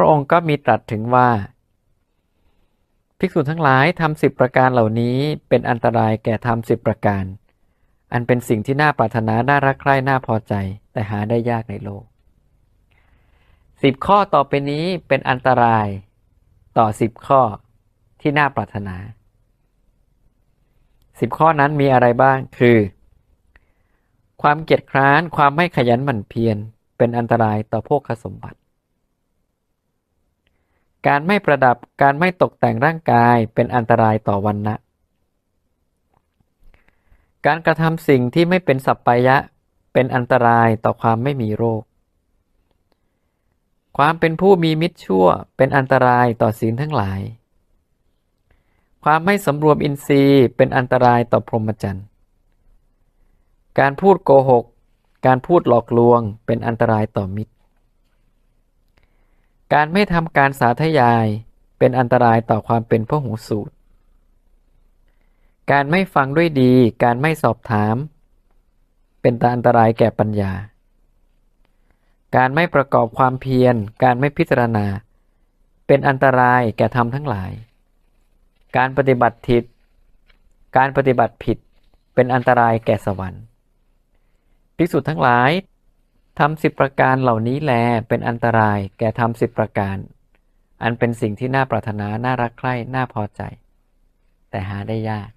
ระองค์ก็มีตรัสถึงว่า ภิกษุทั้งหลายทำสิบประการเหล่านี้เป็นอันตรายแก่ทำสิบประการ อันเป็นสิ่งที่น่าปรารถนาน่ารักใคร่น่าพอใจ แต่หาได้ยากในโลกสิบข้อต่อไปนี้เป็นอันตรายต่อสิบข้อที่น่าปรารถนาสิบข้อนั้นมีอะไรบ้าง คือ ความเกียจคร้าน ความไม่ขยันหมั่นเพียร เป็นอันตรายต่อโภคสมบัติ การไม่ประดับการไม่ตกแต่งร่างกายเป็นอันตรายต่อวันนะการกระทำสิ่งที่ไม่เป็นสัปปายะ เป็นอันตรายต่อความไม่มีโรค ความเป็นผู้มีมิตรชั่วเป็นอันตรายต่อศีลทั้งหลาย ความไม่สำรวมอินทรีย์เป็นอันตรายต่อพรหมจรรย์ การพูดโกหก การพูดหลอกลวงเป็นอันตรายต่อมิตร การไม่ทำการสาธยายเป็นอันตรายต่อความเป็นพหูสูตร การไม่ฟังด้วยดี การไม่สอบถาม เป็นอันตรายแก่ปัญญา การไม่ประกอบความเพียร การไม่พิจารณา เป็นอันตรายแก่ธรรมทั้งหลาย การปฏิบัติผิด การปฏิบัติผิด เป็นอันตรายแก่สวรรค์ภิกษุทั้งหลาย ทำสิบประการเหล่านี้แลเป็นอันตรายแก่ทำสิบประการ อันเป็นสิ่งที่น่าปรารถนา น่ารักใคร่ น่าพอใจ แต่หาได้ยาก